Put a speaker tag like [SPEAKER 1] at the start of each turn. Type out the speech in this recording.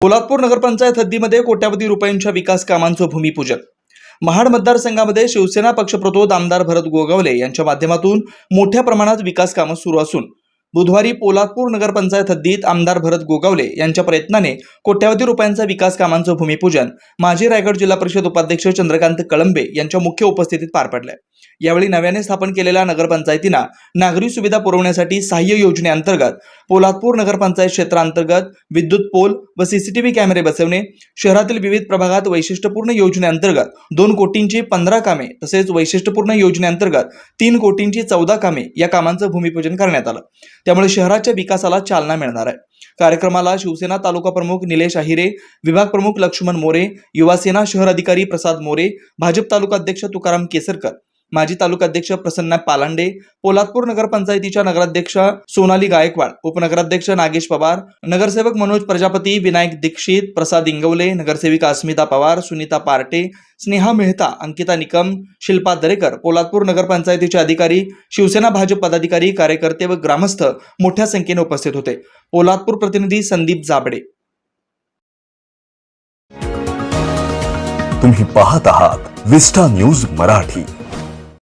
[SPEAKER 1] पोलादपूर नगरपंचायत हद्दीमध्ये कोट्यावधी रुपयांच्या विकास कामांचं भूमिपूजन. महाड मतदारसंघामध्ये शिवसेना पक्षप्रतोद आमदार भरत गोगावले यांच्या माध्यमातून मोठ्या प्रमाणात विकास कामं सुरू असून बुधवारी पोलादपूर नगरपंचायत हद्दीत आमदार भरत गोगावले यांच्या प्रयत्नाने कोट्यावधी रुपयांचा विकास कामांचं भूमिपूजन माजी रायगड जिल्हा परिषद उपाध्यक्ष चंद्रकांत कळंबे यांच्या मुख्य उपस्थितीत पार पडले यावेळी नव्याने स्थापन केलेल्या नगरपंचायतींना नागरी सुविधा पुरवण्यासाठी सहाय्य योजनेअंतर्गत पोलादपूर नगरपंचायत क्षेत्रांतर्गत विद्युत पोल व सीसीटीव्ही कॅमेरे बसवणे शहरातील विविध प्रभागात वैशिष्ट्यपूर्ण योजनेअंतर्गत दोन कोटींची पंधरा कामे तसेच वैशिष्ट्यपूर्ण योजनेअंतर्गत तीन कोटींची चौदा कामे या कामांचं भूमिपूजन करण्यात आलं. त्यामुळे शहराच्या विकासाला चालना मिळणार आहे. कार्यक्रमाला शिवसेना तालुका प्रमुख निलेश अहिरे विभाग प्रमुख लक्ष्मण मोरे युवासेना शहर अधिकारी प्रसाद मोरे भाजप तालुका अध्यक्ष तुकाराम केसरकर माजी तालुका अध्यक्ष पालांडे पोलादपूर नगरपंचायतीच्या नगराध्यक्ष सोनाली गायकवाड उपनगराध्यक्ष नागेश पवार नगरसेवक मनोज प्रजापती विनायक दीक्षित प्रसाद इंगवले नगरसेविका अस्मिता पवार सुनीता पार्टे स्नेहा मेहता अंकिता निकम शिल्पा दरेकर पोलादपूर नगरपंचायतीचे अधिकारी शिवसेना भाजप पदाधिकारी कार्यकर्ते व ग्रामस्थ मोठ्या संख्येने उपस्थित होते. पोलादपूर प्रतिनिधी संदीप जाबडे.
[SPEAKER 2] तुम्ही पाहत आहात विस्टा न्यूज मराठी.